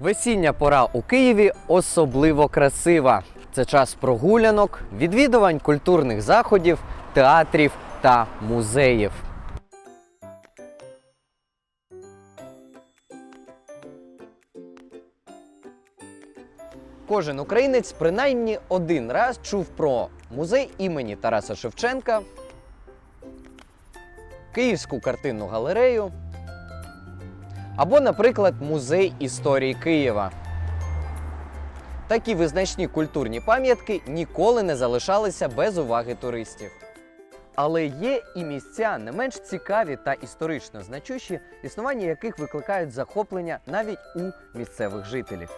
Весіння пора у Києві особливо красива. Це час прогулянок, відвідувань культурних заходів, театрів та музеїв. Кожен українець принаймні один раз чув про музей імені Тараса Шевченка, Київську картинну галерею або, наприклад, музей історії Києва. Такі визначні культурні пам'ятки ніколи не залишалися без уваги туристів. Але є і місця не менш цікаві та історично значущі, існування яких викликають захоплення навіть у місцевих жителів.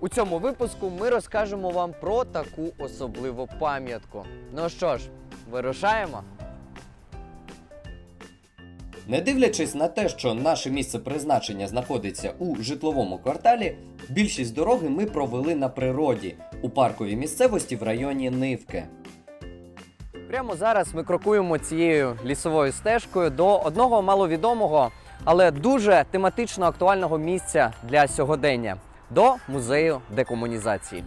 У цьому випуску ми розкажемо вам про таку особливу пам'ятку. Ну що ж, вирушаємо. Не дивлячись на те, що наше місце призначення знаходиться у житловому кварталі, більшість дороги ми провели на природі у парковій місцевості в районі Нивки. Прямо зараз ми крокуємо цією лісовою стежкою до одного маловідомого, але дуже тематично актуального місця для сьогодення до музею декомунізації.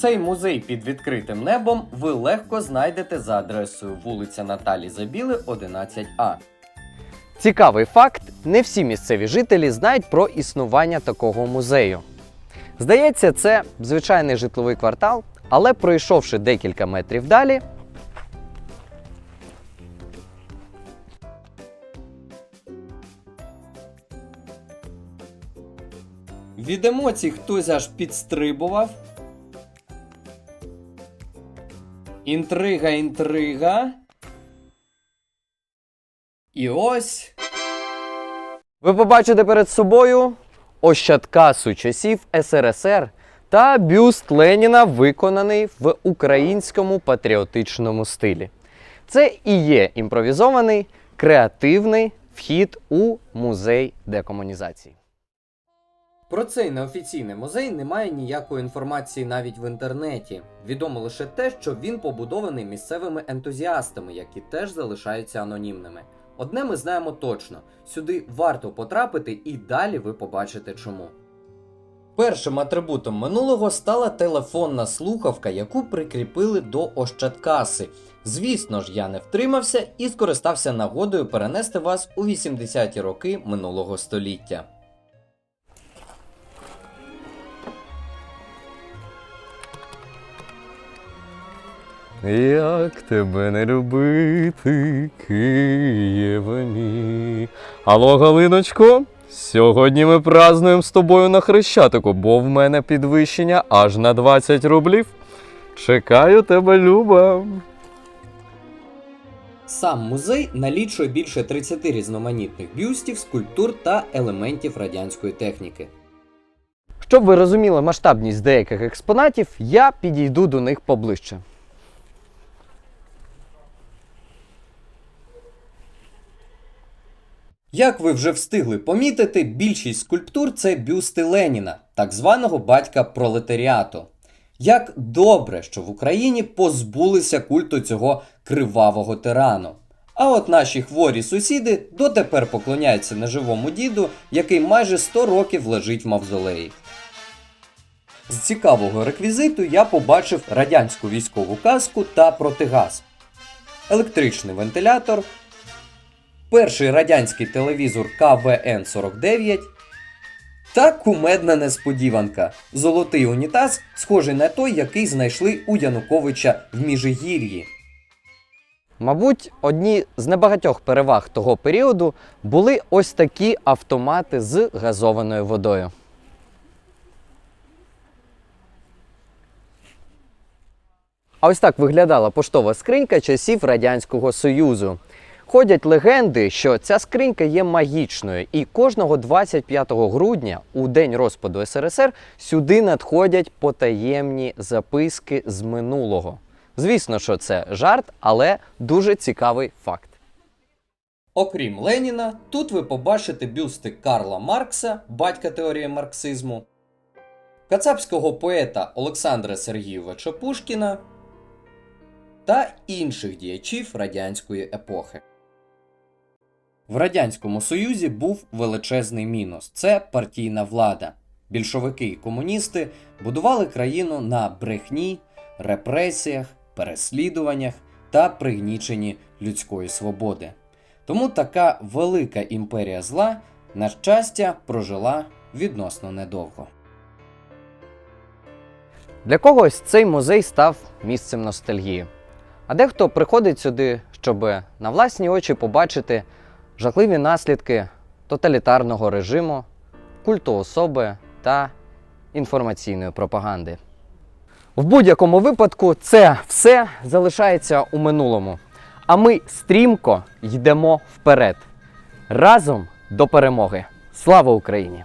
Цей музей під відкритим небом ви легко знайдете за адресою вулиця Наталі Забіли, 11А. Цікавий факт: не всі місцеві жителі знають про існування такого музею. Здається, це звичайний житловий квартал, але пройшовши декілька метрів далі, Від емоцій хтось аж підстрибував. Інтрига, інтрига. І ось. ви побачите перед собою ощадкасу часів СРСР та бюст Леніна, виконаний в українському патріотичному стилі. Це і є імпровізований креативний вхід у музей декомунізації. Про цей неофіційний музей немає ніякої інформації навіть в інтернеті. Відомо лише те, що він побудований місцевими ентузіастами, які теж залишаються анонімними. Одне ми знаємо точно: сюди варто потрапити, і далі ви побачите чому. Першим атрибутом минулого стала телефонна слухавка, яку прикріпили до Ощадкаси. Звісно ж, я не втримався і скористався нагодою перенести вас у 80-ті роки минулого століття. Як тебе не любити, Києве мій. Алло, Галиночко, сьогодні ми празднуємо з тобою на Хрещатику, бо в мене підвищення аж на 20 рублів. Чекаю тебе, Люба. Сам музей налічує більше 30 різноманітних бюстів, скульптур та елементів радянської техніки. Щоб ви розуміли масштабність деяких експонатів, я підійду до них поближче. Як ви вже встигли помітити, більшість скульптур це бюсти Леніна, так званого батька пролетаріату. Як добре, що в Україні позбулися культу цього кривавого тирану. А от наші хворі сусіди дотепер поклоняються неживому діду, який майже 100 років лежить в мавзолеї. З цікавого реквізиту я побачив радянську військову каску та протигаз, електричний вентилятор, перший радянський телевізор КВН-49 та кумедна несподіванка золотий унітаз, схожий на той, який знайшли у Януковича в Міжигір'ї. Мабуть, одні з небагатьох переваг того періоду були ось такі автомати з газованою водою. А ось так виглядала поштова скринька часів Радянського Союзу. Ходять легенди, що ця скринька є магічною, і кожного 25 грудня, у день розпаду СРСР, сюди надходять потаємні записки з минулого. Звісно, що це жарт, але дуже цікавий факт. Окрім Леніна, тут ви побачите бюсти Карла Маркса, батька теорії марксизму, кацапського поета Олександра Сергійовича Пушкіна та інших діячів радянської епохи. В Радянському Союзі був величезний мінус це партійна влада. Більшовики і комуністи будували країну на брехні, репресіях, переслідуваннях та пригніченні людської свободи. Тому така велика імперія зла, на щастя, прожила відносно недовго. Для когось цей музей став місцем ностальгії. А дехто приходить сюди, щоб на власні очі побачити жахливі наслідки тоталітарного режиму, культу особи та інформаційної пропаганди. В будь-якому випадку це все залишається у минулому. А ми стрімко йдемо вперед. Разом до перемоги. Слава Україні!